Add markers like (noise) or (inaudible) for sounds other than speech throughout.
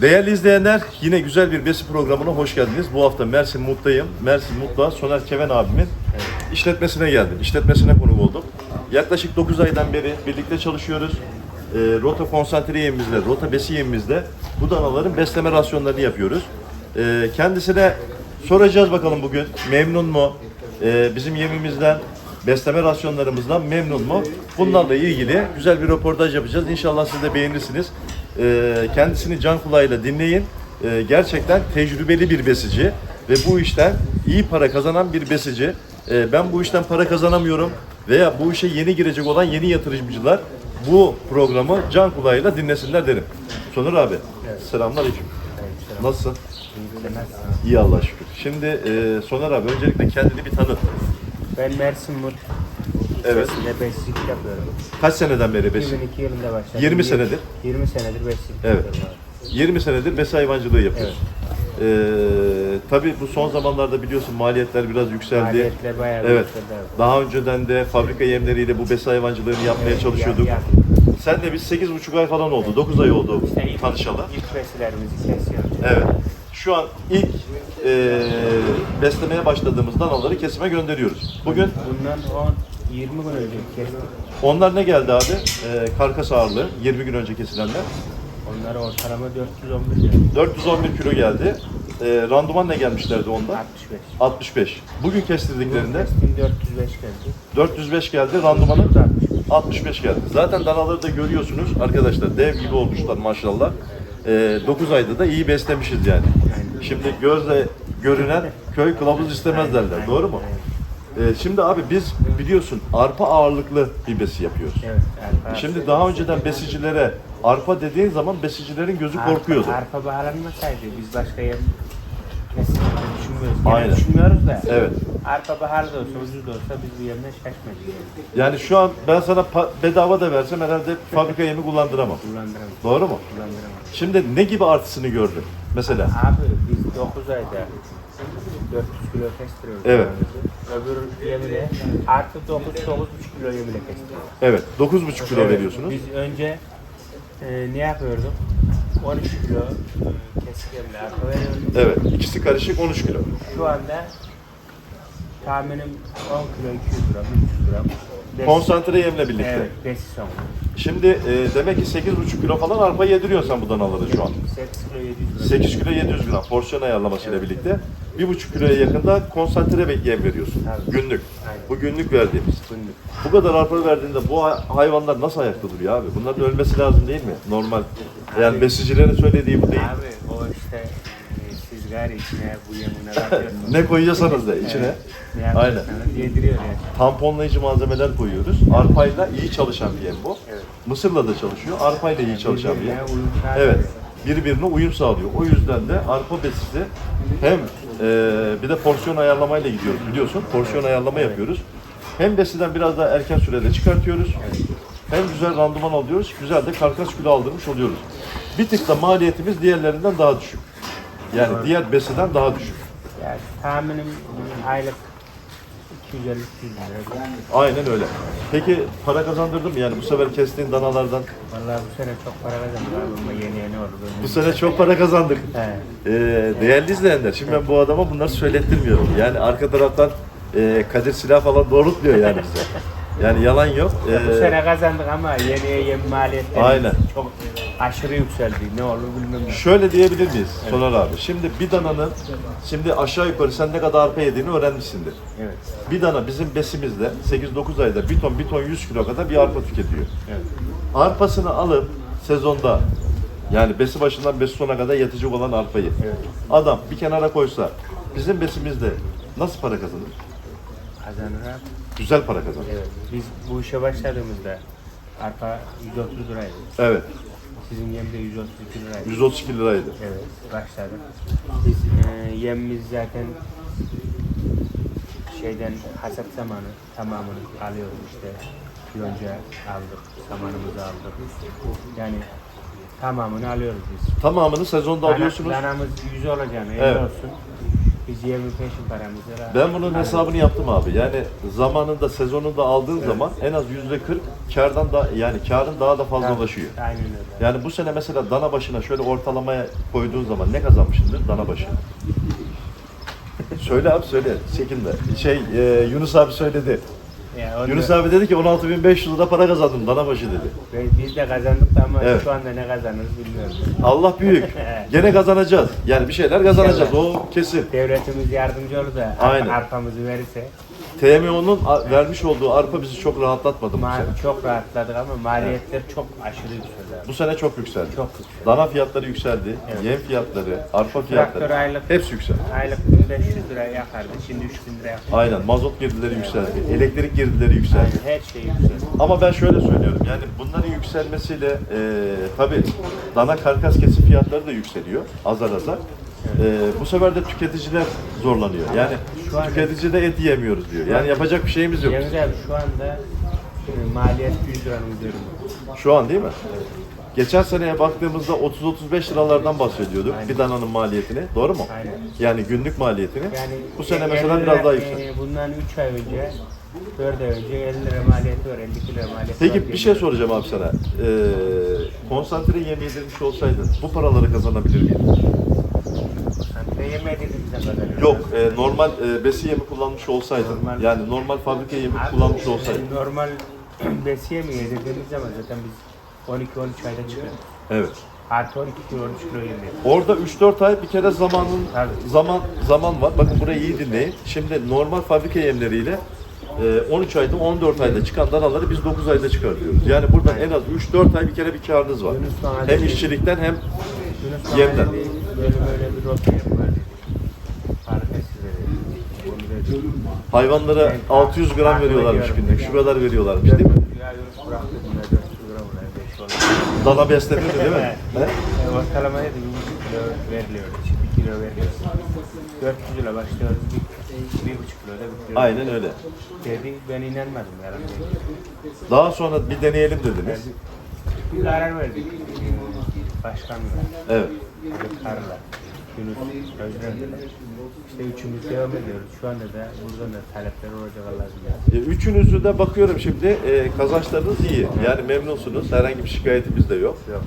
Değerli izleyenler yine güzel bir besi programına hoş geldiniz. Bu hafta Mersin Mut'tayım. Mersin Mut'ta Soner Keven abimin işletmesine geldim. İşletmesine konuk oldum. Yaklaşık 9 aydan beri birlikte çalışıyoruz. Ee, rota konsantre yemimizle, rota besi yemimizle bu danaların besleme rasyonlarını yapıyoruz. Ee, kendisine soracağız bakalım bugün memnun mu? Ee, bizim yemimizden, besleme rasyonlarımızdan memnun mu? Bunlarla ilgili güzel bir röportaj yapacağız. İnşallah siz de beğenirsiniz. Ee, kendisini can kulağıyla dinleyin. Ee, gerçekten tecrübeli bir besici ve bu işten iyi para kazanan bir besici. Ee, ben bu işten para kazanamıyorum veya bu işe yeni girecek olan yeni yatırımcılar bu programı can kulağıyla dinlesinler derim. Soner abi, selamünaleyküm. Nasılsın? İyi Allah'a şükür. Şimdi e, Soner abi öncelikle kendini bir tanıt. Ben Mersin Mut Evet. ilçesinde besicilik yapıyorum. Kaç seneden beri besi? 2002 yılında başladım. 20 senedir. 20 senedir besicilik Evet. yapıyorum abi. 20 senedir besi hayvancılığı yapıyorsun. Ee, tabii bu son zamanlarda biliyorsun maliyetler biraz yükseldi. Maliyetler bayağı Evet. yükseldi abi. Daha önceden de fabrika yemleriyle bu besi hayvancılığını yapmaya Evet, çalışıyorduk. ya- ya- Sen de biz 8,5 ay falan oldu. 9 ay oldu İşte ilk, tanışalı. ilk besilerimizi kesiyoruz. Evet. Şu an ilk e, beslemeye başladığımız danaları kesime gönderiyoruz. Bugün Bundan 10 20 gün önce kestik. onlar ne geldi abi? E, karkas ağırlığı 20 gün önce kesilenler. Onlara ortalama 411 lira. 411 kilo geldi. E, randuman ne gelmişlerdi onda? 65. 65. Bugün kestirdiklerinde Kestim 405 geldi. 405 geldi, randımanı Burada 65. 65 geldi. Zaten danaları da görüyorsunuz arkadaşlar dev gibi olmuşlar maşallah. Ee, 9 ayda da iyi beslemişiz yani. Şimdi gözle görünen köy kılavuz istemez derler. Doğru mu? Ee, şimdi abi biz biliyorsun arpa ağırlıklı bir besi yapıyoruz. Evet. Arpa, Şimdi daha önceden besicilere arpa dediğin zaman besicilerin gözü arpa, korkuyordu. Arpa bağlanmasaydı biz başka yer Gene Aynen. düşünmüyoruz da. Evet. Arpa baharda olsa ucuz da olsa biz bu yerine şaşmadık. Yani şu an ben sana pa- bedava da versem herhalde fabrika yemi kullandıramam. Kullandıramam. Doğru mu? Kullandıramam. Şimdi ne gibi artısını gördün? Mesela Abi biz 9 ayda 400 kilo kestiriyoruz. Evet. Öbür yemine artı 9 9,5 kilo yemine kestiriyoruz. evet 9,5 kilo Evet, veriyorsunuz. Biz önce e, ne yapıyorduk? 13 kilo e, kesik arpa veriyorduk. Evet, ikisi karışık 13 kilo. Şu anda tahminim 10 kilo 200 gram 300 gram. Bes- Konsantre yemle birlikte. Evet, besi son. Şimdi e, demek ki 8,5 kilo falan arpa yediriyorsun sen bu danalara şu an. 8 kilo 700 gram. 8 kilo 700 gram porsiyon ayarlamasıyla birlikte 1,5 kiloya yakında konsantre ve yem veriyorsun. Tabii. Günlük. Aynen. Bu günlük verdiğimiz. Günlük. Bu kadar arpa verdiğinde bu hay- hayvanlar nasıl ayakta duruyor abi? Bunların ölmesi lazım değil mi? Normal. Yani besicilerin söylediği bu değil. Abi o işte e, siz gari içine bu yemine (laughs) bakıyorsunuz. Ne koyuyorsanız da içine. Evet. Ne Aynen. yapıyorsanız yediriyor yani. Tamponlayıcı malzemeler koyuyoruz. Arpayla iyi çalışan bir yem bu. Evet. Mısırla da çalışıyor. Arpayla iyi çalışan bir yem. Birbirine uyum sağlıyor. Evet. Birbirine uyum sağlıyor. O yüzden de arpa besisi hem e, bir de porsiyon ayarlamayla gidiyoruz biliyorsun. Porsiyon ayarlama yapıyoruz. Hem besiden biraz daha erken sürede çıkartıyoruz. Hem güzel randıman alıyoruz. Güzel de karkas kilo aldırmış oluyoruz. Bir tık da maliyetimiz diğerlerinden daha düşük. Yani diğer besiden daha düşük. Yani tahminim aylık 250 lira. Aynen öyle. Peki para kazandırdı mı? Yani bu sefer kestiğin danalardan Vallahi bu sene çok para kazandım ama yeni yeni oldu. bu sene çok para kazandık. (laughs) He. Ee, değerli izleyenler, şimdi ben bu adama bunları söylettirmiyorum. Yani arka taraftan e, Kadir silah falan doğrultmuyor yani bize. (laughs) Yani yalan yok. Bu Ee, sene kazandık ama yeniye yem maliyetleri Aynen. çok aşırı yükseldi. Ne olur bilmem. şöyle diyebilir miyiz Soner abi? Şimdi bir dananın, şimdi aşağı yukarı sen ne kadar arpa yediğini öğrenmişsindir. Evet. Bir dana bizim besimizde 8-9 ayda bir ton, bir ton 100 kilo kadar bir arpa tüketiyor. Evet. Arpasını alıp sezonda yani besi başından besi sona kadar yatacak olan arpayı Evet. adam bir kenara koysa bizim besimizde nasıl para kazanır? Kazanır abi. Güzel para kazanır. Evet. Biz bu işe başladığımızda arpa 130 liraydı. Evet. Sizin yem de 132 liraydı. 132 liraydı. Evet, başladık. Biz e, yemimiz zaten şeyden hasat zamanı tamamını alıyoruz işte. Yonca aldık, samanımızı aldık. Yani tamamını alıyoruz biz. Tamamını sezonda Dana- alıyorsunuz. Danamız 100 olacağını, 50 Evet. olsun. Ben bunun hesabını yaptım abi. Yani zamanında sezonunda aldığın zaman en az yüzde 40 kardan da yani karın daha da fazlalaşıyor. Aynen öyle. Yani bu sene mesela dana başına şöyle ortalamaya koyduğun zaman ne kazanmışsındır dana başı? söyle abi söyle. Çekinme. Şey e, Yunus abi söyledi. Ya onu- Yunus abi dedi ki 16.500 lira para kazandım dana başı dedi. Biz de kazandık da ama Evet. şu anda ne kazanırız bilmiyoruz. Allah büyük. (laughs) Gene kazanacağız. Yani bir şeyler kazanacağız. O kesin. Devletimiz yardımcı olur da Aynen. arpamızı verirse TMO'nun vermiş olduğu arpa bizi çok rahatlatmadı bu ma- sene. çok rahatladık ama maliyetler çok aşırı yükseldi. Bu sene çok yükseldi. Çok yükseldi. Dana fiyatları yükseldi. Evet. Yem fiyatları, arpa Traktör fiyatları aylık hepsi yükseldi. aylık 1500 lira yakardı. Şimdi 3000 lira yakar. Aynen mazot girdileri yükseldi. Elektrik girdileri yükseldi. Aynen her şey yükseldi. Ama ben şöyle söylüyorum yani bunların yükselmesiyle e, tabii dana karkas kesim fiyatları da yükseliyor azar azar. E, bu sefer de tüketiciler zorlanıyor. Yani şu an- tüketici de et yiyemiyoruz diyor. Yani yapacak bir şeyimiz yok. Cengiz abi şu anda e, maliyet 100 liranın üzerinde. Şu an değil mi? Geçen seneye baktığımızda 30-35 liralardan bahsediyorduk Aynen. bir dananın maliyetini. Doğru mu? Aynen. Yani günlük maliyetini. Yani bu sene mesela 50 biraz daha yüksek. e, bundan 3 ay önce 4 ay önce 50 lira maliyeti var, 52 lira maliyeti var. Peki bir şey soracağım abi sana. Ee, konsantre yem yedirmiş olsaydın bu paraları kazanabilir miydin? Hani kazanıyoruz. Yok, e, normal e, besi yemi kullanmış olsaydın, Normal. yani normal fabrika yemi kullanmış olsaydın. Normal (clears throat) besiye mi yedirdiğimiz zaman zaten biz 12-13 ayda çıkıyoruz. Evet. Artı 12 kilo 13 kilo yemiyoruz. Orada 3-4 ay bir kere zamanın Tabii. zaman zaman var. Bakın burayı iyi dinleyin. Şimdi normal fabrika yemleriyle e, 13 ayda 14 ayda çıkan danaları biz 9 ayda çıkartıyoruz. Yani buradan en az 3-4 ay bir kere bir karınız var. Yunus Hem işçilikten hem Yunus Yemden. böyle böyle bir rota yapar dedi. Fark et size dedi. Bunu dedi. Hayvanlara Ben 600 gram veriyorlarmış günlük. Şu kadar veriyorlarmış değil mi? Ya Yunus bıraktı bunlar 400 gram bunlar 5 oldu. Dana beslenirdi değil mi? He? Ortalama dedi 1,5 kilo veriliyor. 1 kilo veriliyor. 400 kilo başlıyoruz. 1,5 kilo da bitiyor. Aynen öyle. Dedi ben inanmadım değil. Daha sonra bir deneyelim dediniz. Bir karar verdik. Başkanla. Evet. Karla. Yunus Özlem'le. İşte üçümüz devam ediyoruz. Şu anda da buradan da talepler olacak Allah'ın. E, Üçünüzü de bakıyorum şimdi e, kazançlarınız iyi. Yani memnunsunuz. Herhangi bir şikayetimiz de yok. Yok.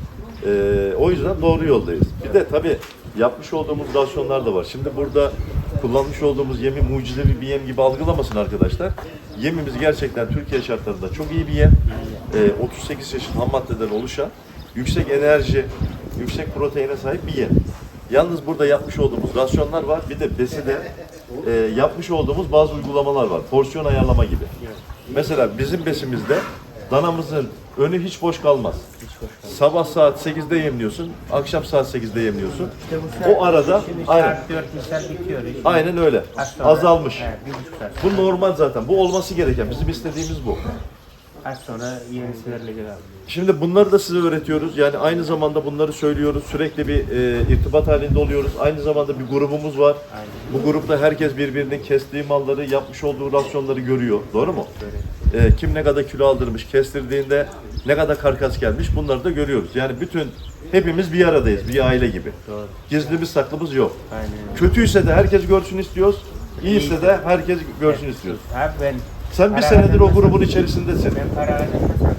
E, o yüzden doğru yoldayız. Bir de tabii yapmış olduğumuz rasyonlar da var. Şimdi burada kullanmış olduğumuz yemi mucizevi bir yem gibi algılamasın arkadaşlar. Yemimiz gerçekten Türkiye şartlarında çok iyi bir yem. E, 38 çeşit ham maddeden oluşan, yüksek enerji, yüksek proteine sahip bir yem. Yalnız burada yapmış olduğumuz rasyonlar var. Bir de beside e, yapmış olduğumuz bazı uygulamalar var. Porsiyon ayarlama gibi. Mesela bizim besimizde danamızın önü hiç boş kalmaz. Sabah saat 8'de yemliyorsun, akşam saat 8'de yemliyorsun. İşte bu saat- O arada şimdi aynen saat 4 misal bitiyor. Şimdi aynen öyle. az sonra- Azalmış. He, bir buçuk saat. Bu normal zaten. Bu olması gereken. Bizim istediğimiz bu. Az sonra yenisi verilecek abi. Şimdi bunları da size öğretiyoruz. Yani aynı zamanda bunları söylüyoruz. Sürekli bir e, irtibat halinde oluyoruz. Aynı zamanda bir grubumuz var. Aynen. Bu grupta herkes birbirinin kestiği malları, yapmış olduğu rasyonları görüyor. Doğru mu? E, kim ne kadar kilo aldırmış, kestirdiğinde ne kadar karkas gelmiş bunları da görüyoruz. Yani bütün hepimiz bir aradayız, bir aile gibi. Doğru. Gizlimiz saklımız yok. Aynen. Kötüyse de herkes görsün istiyoruz. İyiyse de herkes görsün istiyoruz. Abi ben Sen bir senedir o grubun içerisindesin. Ben para kazanmasam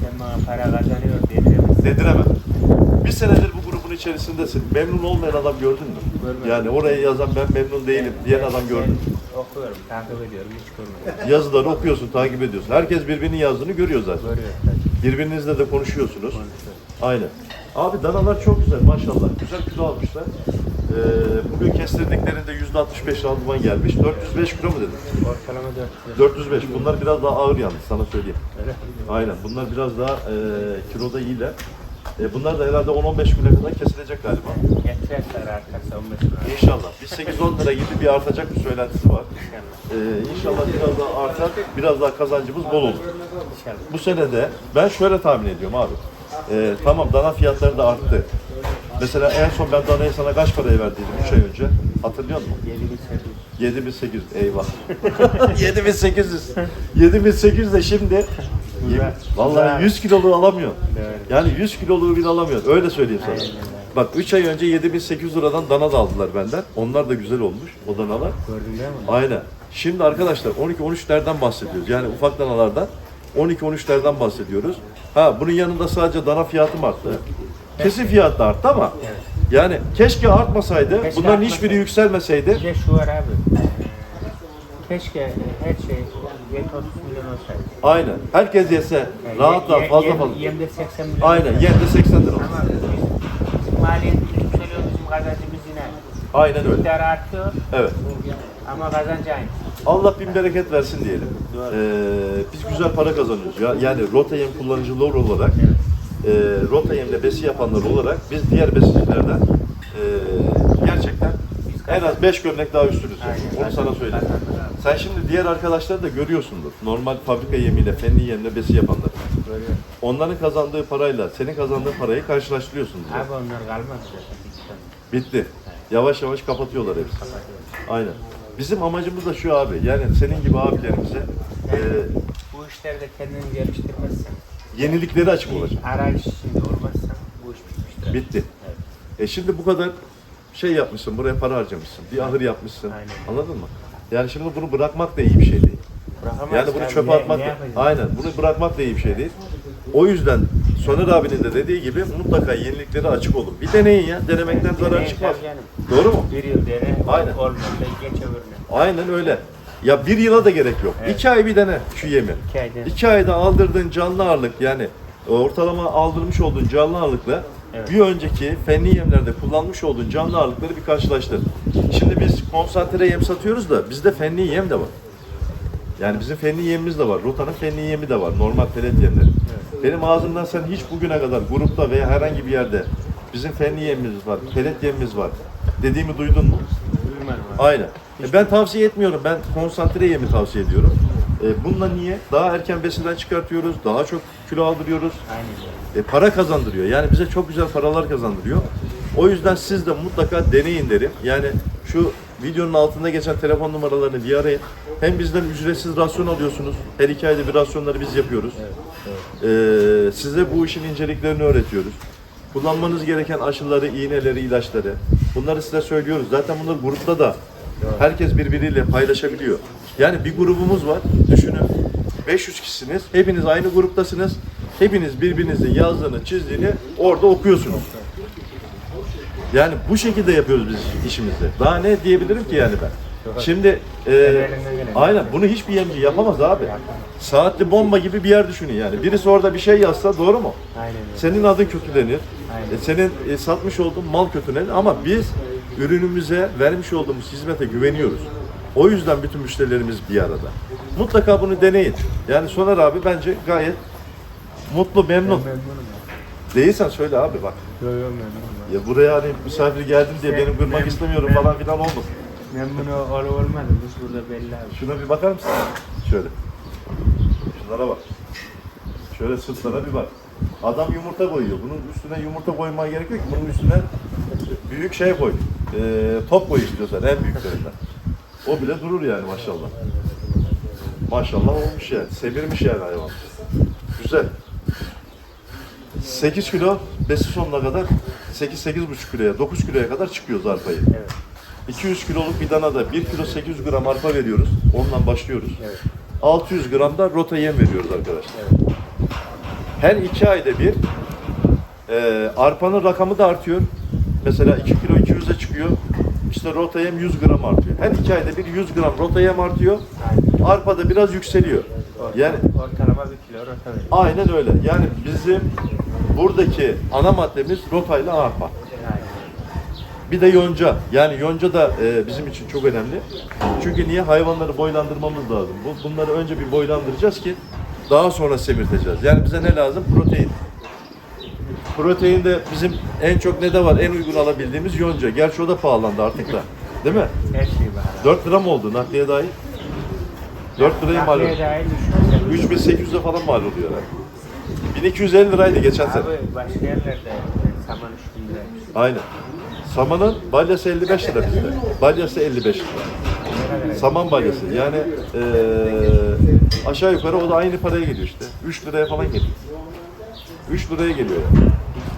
sen bana para kazanıyor diye bilemezsin. Dediremem. Bir senedir bu grubun içerisindesin. Memnun olmayan adam gördün mü? Görmedim. Yani oraya yazan ben memnun değilim diyen adam gördün mü? Okuyorum, takip ediyorum, hiç görmedim. Yazıları okuyorsun, takip ediyorsun. Herkes birbirinin yazdığını görüyor zaten. Görüyor. Birbirinizle de konuşuyorsunuz. konuşuyor. Aynen. Abi danalar çok güzel maşallah. Güzel kilo almışlar. Ee, bugün kestirdiklerinde %65 randıman gelmiş. 405 kilo mu dedin? Ortalama 400 lira. 405. Bunlar biraz daha ağır yalnız sana söyleyeyim. Öyle. Aynen. Bunlar biraz daha e, kiloda iyiler. E, bunlar da herhalde 10-15 güne kadar kesilecek galiba. Getirirler artarsa 15 lira. İnşallah. Bir 8-10 lira gibi bir artacak bir söylentisi var. İnşallah. Ee, inşallah biraz daha artar, biraz daha kazancımız bol olur. İnşallah. Bu sene de ben şöyle tahmin ediyorum abi. Ee, tamam dana fiyatları da arttı. Mesela en son ben danayı sana kaç paraya verdiydim 3 ay önce? Hatırlıyor musun? 7800. 7800 eyvah. (laughs) 7800. 7800 de şimdi Güzel. vallahi Güzel. 100 kiloluğu alamıyor. Yani 100 kiloluğu bile alamıyor. Öyle söyleyeyim sana. Bak 3 ay önce 7800 liradan dana da aldılar benden. Onlar da güzel olmuş o danalar. Gördün değil mi? Aynen. Şimdi arkadaşlar 12-13'lerden bahsediyoruz. Yani ufak danalardan 12-13'lerden bahsediyoruz. Ha bunun yanında sadece dana fiyatı mı arttı? Kesin fiyat da arttı ama yani keşke artmasaydı, Keşke bunların artmasaydı. hiçbiri yükselmeseydi. Bir de şu var abi. Keşke her şey 7-30 milyon olsaydı. Aynen. Herkes yese Yani rahat ye- rahat fazla yem- fazla. Yemde 80 milyon. Aynen. Yem de 80 lira. Ama bizim maliyetimiz yükseliyor, bizim kazancımız yine. Aynen öyle. Miktarı artıyor Evet. ama kazancı aynı. Allah bin bereket versin diyelim. Ee, biz güzel para kazanıyoruz. Ya, yani rota yem kullanıcılar olarak, e, rota yemle besi yapanlar olarak biz diğer besicilerden e, gerçekten en az 5 gömlek daha üstünüz. yani. Aynen. Onu sana söyleyeyim. Sen şimdi diğer arkadaşları da görüyorsundur. Normal fabrika yemiyle, fenli yemle besi yapanlar. Onların kazandığı parayla senin kazandığın parayı karşılaştırıyorsunuz. yani. Abi onlar kalmaz zaten. Bitti. Yavaş yavaş kapatıyorlar hepsi. Aynen. Bizim amacımız da şu abi. Yani senin gibi abilerimize e, Bu işlerde kendini geliştirmezsen, yenilikleri açık olacak. arayış içinde olmazsan bu iş bitmiştir. Bitti. Evet. E şimdi bu kadar şey yapmışsın, buraya para harcamışsın, bir ahır yapmışsın. Aynen. Anladın mı? Yani şimdi bunu bırakmak da iyi bir şey değil. Bırakamazsın Yani bunu abi. çöpe Ne- atmak ne da, yapacaksın? aynen bunu bırakmak da iyi bir şey değil. O yüzden Soner abinin de dediği gibi mutlaka yeniliklere açık olun. Bir deneyin ya, denemekten zarar Deneyin çıkmaz. tabii canım. Doğru mu? Bir yıl dene, Aynen. olmadı geç öbürüne. Aynen öyle. Ya bir yıla da gerek yok. Evet. İki ay bir dene şu yemi. İki ay dene. İki ayda aldırdığın canlı ağırlık yani ortalama aldırmış olduğun canlı ağırlıkla Evet. bir önceki fenli yemlerde kullanmış olduğun canlı ağırlıkları bir karşılaştır. Şimdi biz konsantre yem satıyoruz da bizde fenli yem de var. Yani bizim fenli yemimiz de var. Rota'nın fenli yemi de var. Normal pelet yemleri. Benim ağzımdan sen hiç bugüne kadar grupta veya herhangi bir yerde bizim fenli yemimiz var, pelet yemimiz var dediğimi duydun mu? Abi. Aynen. E ben tavsiye etmiyorum. Ben konsantre yemi tavsiye ediyorum. E bununla niye? Daha erken besinden çıkartıyoruz. Daha çok kilo aldırıyoruz. Aynen. E para kazandırıyor. Yani bize çok güzel paralar kazandırıyor. O yüzden siz de mutlaka deneyin derim. Yani şu videonun altında geçen telefon numaralarını bir arayın. Hem bizden ücretsiz rasyon alıyorsunuz. Her iki ayda bir rasyonları biz yapıyoruz. E, size bu işin inceliklerini öğretiyoruz. Kullanmanız gereken aşıları, iğneleri, ilaçları. Bunları size söylüyoruz. Zaten bunları grupta da herkes birbiriyle paylaşabiliyor. Yani bir grubumuz var. Düşünün. 500 kişisiniz. Hepiniz aynı gruptasınız. Hepiniz birbirinizin yazdığını, çizdiğini orada okuyorsunuz. Yani bu şekilde yapıyoruz biz işimizi. Daha ne diyebilirim ki yani ben? Şimdi e, aynen bunu hiçbir yemci yapamaz abi. Saatli bomba gibi bir yer düşünün yani. Birisi orada bir şey yazsa doğru mu? Senin adın kötülenir. E, senin e, satmış olduğun mal kötülenir ama biz ürünümüze vermiş olduğumuz hizmete güveniyoruz. O yüzden bütün müşterilerimiz bir arada. Mutlaka bunu deneyin. Yani Soner abi bence gayet mutlu, memnun. Değilsen söyle abi bak. Yok yok memnunum. Ya buraya hani misafir geldim diye benim kırmak mem- istemiyorum mem- falan filan olmasın. Memnun ol olmadı. Biz burada belli abi. Şuna bir bakar mısın? Şöyle. Şunlara bak. Şöyle sırtlara bir bak. Adam yumurta koyuyor. Bunun üstüne yumurta koymaya gerek yok. Bunun üstüne büyük şey koy. Ee, top koy istiyorsan en büyüklerinden. O bile durur yani maşallah. Maşallah olmuş yani. Semirmiş yani hayvan. Güzel. 8 kilo besi sonuna kadar 8-8,5 kiloya 9 kiloya kadar çıkıyor zarpayı. Evet. 200 kiloluk bir danada 1 kilo 800 gram arpa veriyoruz. Ondan başlıyoruz. Evet. 600 gram da rota yem veriyoruz arkadaşlar. Evet. Her iki ayda bir e, arpanın rakamı da artıyor. Mesela 2 kilo 200'e çıkıyor. İşte rota yem 100 gram artıyor. Her iki ayda bir 100 gram rota yem artıyor. Arpa da biraz yükseliyor. Yani Ortalama bir kilo rota veriyor. aynen öyle. Yani bizim buradaki ana maddemiz rotayla arpa. Bir de yonca. Yani yonca da e, bizim için çok önemli. Çünkü niye? Hayvanları boylandırmamız lazım. Bu, bunları önce bir boylandıracağız ki daha sonra semirteceğiz. Yani bize ne lazım? Protein. Protein de bizim en çok ne de var? En uygun alabildiğimiz yonca. Gerçi o da pahalandı artık da. Değil mi? Her şey var. 4 lira mı oldu nakliye dahil? 4 liraya mal Nakliye oluyor. dahil düşünürsen- 3800'e falan mal oluyor. Yani. 1250 liraydı geçen sene. Abi başka yerlerde saman 3 bin lira. Aynen. Samanın balyası 55 lira bizde. Balyası 55 lira. Saman balyası. Yani eee, aşağı yukarı o da aynı paraya geliyor işte. 3 liraya falan geliyor. 3 liraya geliyor yani.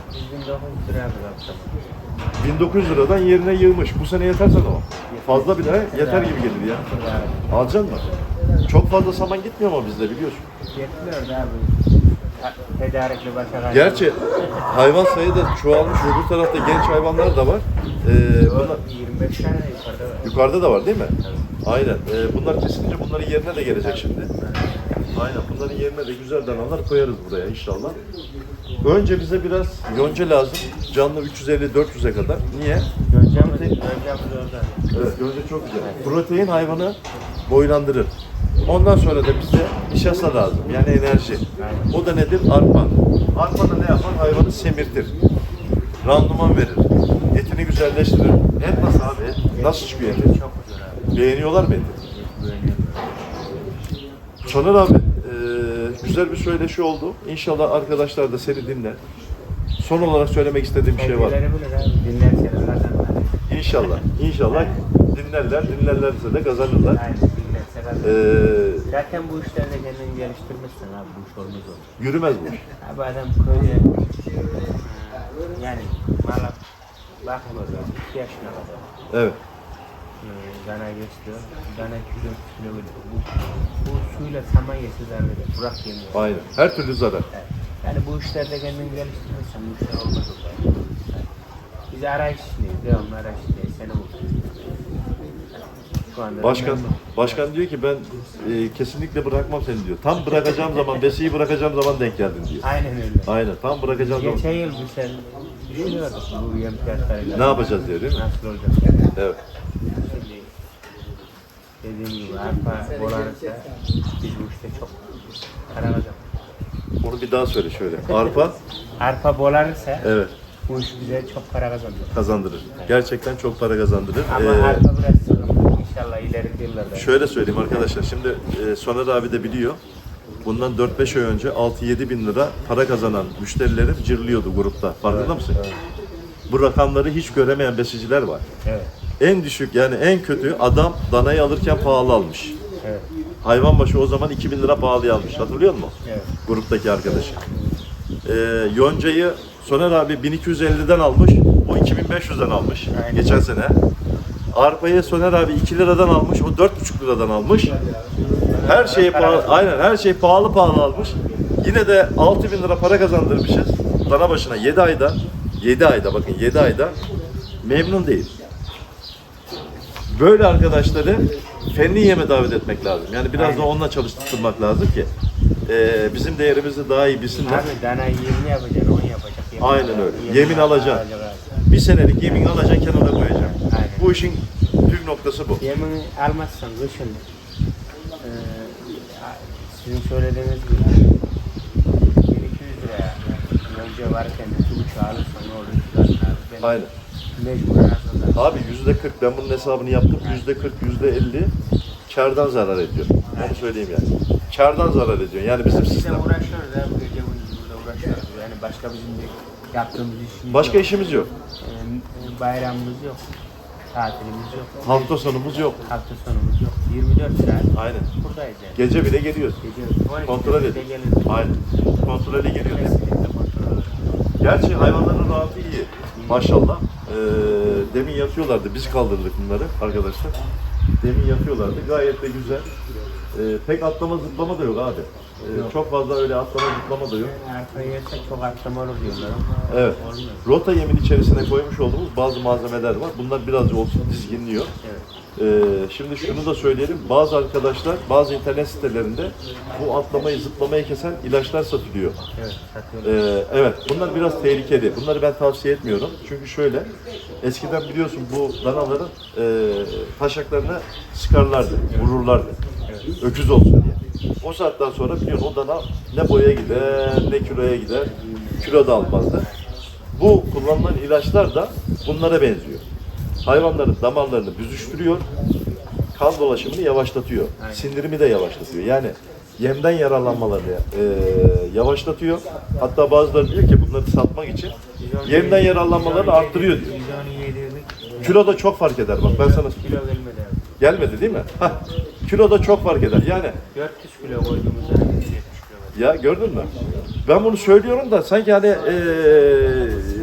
Bizim 9 lira abi saman. 1900 liradan yerine yığmış. Bu sene yeter sana o. Fazla bile yeter gibi gelir ya. Alacaksın mı? Çok fazla saman gitmiyor ama bizde biliyorsun. yetmiyor abi. Tedarikli başa karşı. Gerçi hayvan sayı da çoğalmış. Öbür tarafta genç hayvanlar da var. Ee, bunlar, 25 tane yukarıda var. yukarıda da var değil mi? Aynen. Ee, bunlar kesilince bunların yerine de gelecek şimdi. Aynen. Bunların yerine de güzel danalar koyarız buraya inşallah. Önce bize biraz yonca lazım. Canlı 350-400'e kadar. Niye? Göncemiz orada. Evet, yonca çok güzel. Protein hayvanı boylandırır. Ondan sonra da bize nişasta lazım. Yani enerji. O da nedir? Arpa. Arpa da ne yapar? Hayvanı semirtir. Randıman verir. Etini güzelleştirir. Et nasıl abi? Et nasıl çıkıyor eti? Çok güzel abi. Beğeniyorlar mı eti? Soner abi, güzel bir söyleşi oldu. İnşallah arkadaşlar da seni dinler. Son olarak söylemek istediğim bir şey var. Kazanırlar. İnşallah, inşallah dinlerler, dinlerlerse de kazanırlar. Aynen dinlerse. Eee Zaten bu işlerde kendini geliştirmişsin abi bu iş olmaz olur. yürümez bu iş. Abi adam köyde e, yani mala abi. İki yaşına kadar. Evet, e, Dana geçti. Dana kilo kilo veriyor. Bu, bu suyla saman yesi zanneder. Burak yemiyor. aynen. Her türlü zarar. Evet. Yani bu işlerde kendini geliştirmişsen bu işler olmaz olur. Yani. Biz arayış içindeyiz. Devamlı arayış içindeyiz. Seni bu. Şu anda Başkan, başkan diyor ki ben eee, kesinlikle bırakmam seni diyor. Tam bırakacağım zaman, besiyi bırakacağım zaman denk geldin diyor. Aynen öyle. Aynen, tam bırakacağım zaman. Geçen yıl biz sen düşünüyorduk bu yem. Ne yapacağız diyor değil mi? Nasıl olacak? Evet. Dediğim gibi arpa bolanırsa biz bu işte çok para kazanırız. Onu bir daha söyle şöyle. Arpa, Arpa bolanırsa evet, bu iş bize çok para kazandırır. kazandırır. Gerçekten çok para kazandırır. Ama Eee, arpa biraz sıkıntı. İnşallah ileriki yıllarda. Şöyle söyleyeyim arkadaşlar. Şimdi e, Soner abi de biliyor. Bundan 4-5 ay önce 6-7 bin lira para kazanan müşterilerim cırlıyordu grupta. Farkında mısın? Bu rakamları hiç göremeyen besiciler var. Evet. En düşük yani en kötü adam danayı alırken pahalı almış. Evet. Hayvan başı o zaman 2000 lira pahalıya almış. Hatırlıyor musun? Evet. Gruptaki arkadaşı. Ee, yoncayı Soner abi 1250'den almış. O 2500'den almış. Aynen. Geçen sene. Arpayı Soner abi 2 liradan almış. O 4,5 liradan almış. Her şey pahalı, aynen her şey pahalı pahalı almış. Yine de 6000 lira para kazandırmışız. Dana başına 7 ayda, 7 ayda bakın 7 ayda memnun değil. Böyle arkadaşları fenli yeme davet etmek lazım. Yani biraz da onunla çalıştırmak lazım ki eee, bizim değerimizi daha iyi bilsinler. Abi dana 20 yapacaksın, 10 yapacak. yemin Aynen alacak, öyle. Yemin alacaksın. alacak. Bir senelik yemin alacaksın kenara koyacaksın. Aynen. Bu işin püf noktası bu. Yemin almazsan kışın eee, sizin söylediğiniz gibi 1200 liraya önce varken 2,5 alırsan ne olur? Zaten abi ben Aynen. Mecburen. Abi yüzde 40 ben bunun hesabını yaptım. Yüzde 40, yüzde 50 kardan zarar ediyor. Onu söyleyeyim yani. Kardan zarar ediyor. Yani bizim Biz de sistem. uğraşıyoruz abi gece gündüz burada uğraşıyoruz. Yani başka bizim de yaptığımız işimiz Başka yok. işimiz yok. Ee, bayramımız yok. Tatilimiz yok. Hafta sonumuz yok. Hafta sonumuz yok. 24 saat Aynen. buradayız yani. Gece bile geliyoruz. Gece 12 Kontrol de edin. geliriz. Aynen. Kontrole geliyoruz. Gerçi hayvanların rahatı iyi. Maşallah. Ee, demin yatıyorlardı. Biz kaldırdık bunları arkadaşlar. Demin yatıyorlardı. Gayet de güzel. Ee, pek atlama zıplama da yok abi. Ee, çok fazla öyle atlama zıplama da yok. Arpa yersek çok atlama olur diyorlar ama Evet. olmuyor. Rota yemin içerisine koymuş olduğumuz bazı malzemeler var. Bunlar birazcık olsun dizginliyor. Evet. Ee, şimdi şunu da söyleyelim. Bazı arkadaşlar bazı internet sitelerinde bu atlamayı zıplamayı kesen ilaçlar satılıyor. Evet. Ee, evet, bunlar biraz tehlikeli. Bunları ben tavsiye etmiyorum. Çünkü şöyle, eskiden biliyorsun bu danaların e, taşaklarını sıkarlardı, vururlardı. Öküz olsun diye. O saatten sonra biliyorsun o dana ne boya gider, ne kiloya gider, kilo da almazdı. Bu kullanılan ilaçlar da bunlara benziyor. Hayvanların damarlarını büzüştürüyor, kan dolaşımını yavaşlatıyor, Aynen. sindirimi de yavaşlatıyor. Yani yemden yararlanmalarını e, yavaşlatıyor. Hatta bazıları diyor ki bunları satmak için yemden yararlanmalarını arttırıyor diyor. Kilo da çok fark eder bak ben sana Kilo gelmedi değil mi? Hah, kilo da çok fark eder. Yani 400 kilo koyduğumuzda 170 kilo var. Ya gördün mü? Ben bunu söylüyorum da sanki hani eee,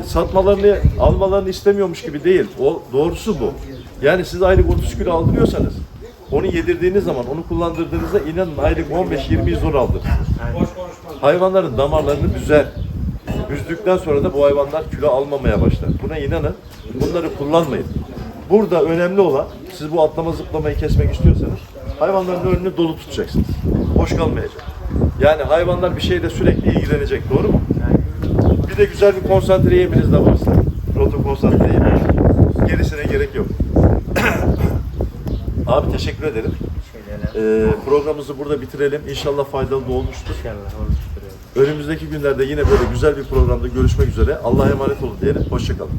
satmalarını, almalarını istemiyormuş gibi değil. O doğrusu bu. Yani siz aylık 30 kilo aldırıyorsanız onu yedirdiğiniz zaman, onu kullandırdığınızda inanın aylık 15-20 zor aldır. Hayvanların damarlarını büzer. Büzdükten sonra da bu hayvanlar kilo almamaya başlar. Buna inanın. Bunları kullanmayın. Burada önemli olan siz bu atlama zıplamayı kesmek istiyorsanız hayvanların önünü dolu tutacaksınız. Boş kalmayacak. Yani hayvanlar bir şeyle sürekli ilgilenecek. Doğru mu? Bir de güzel bir konsantre yeminiz de varsa. Roto konsantre yemi. Gerisine gerek yok. (coughs) Abi teşekkür ederim. Ee, programımızı burada bitirelim. İnşallah faydalı da olmuştur. Önümüzdeki günlerde yine böyle güzel bir programda görüşmek üzere. Allah'a emanet olun diyelim. Hoşçakalın.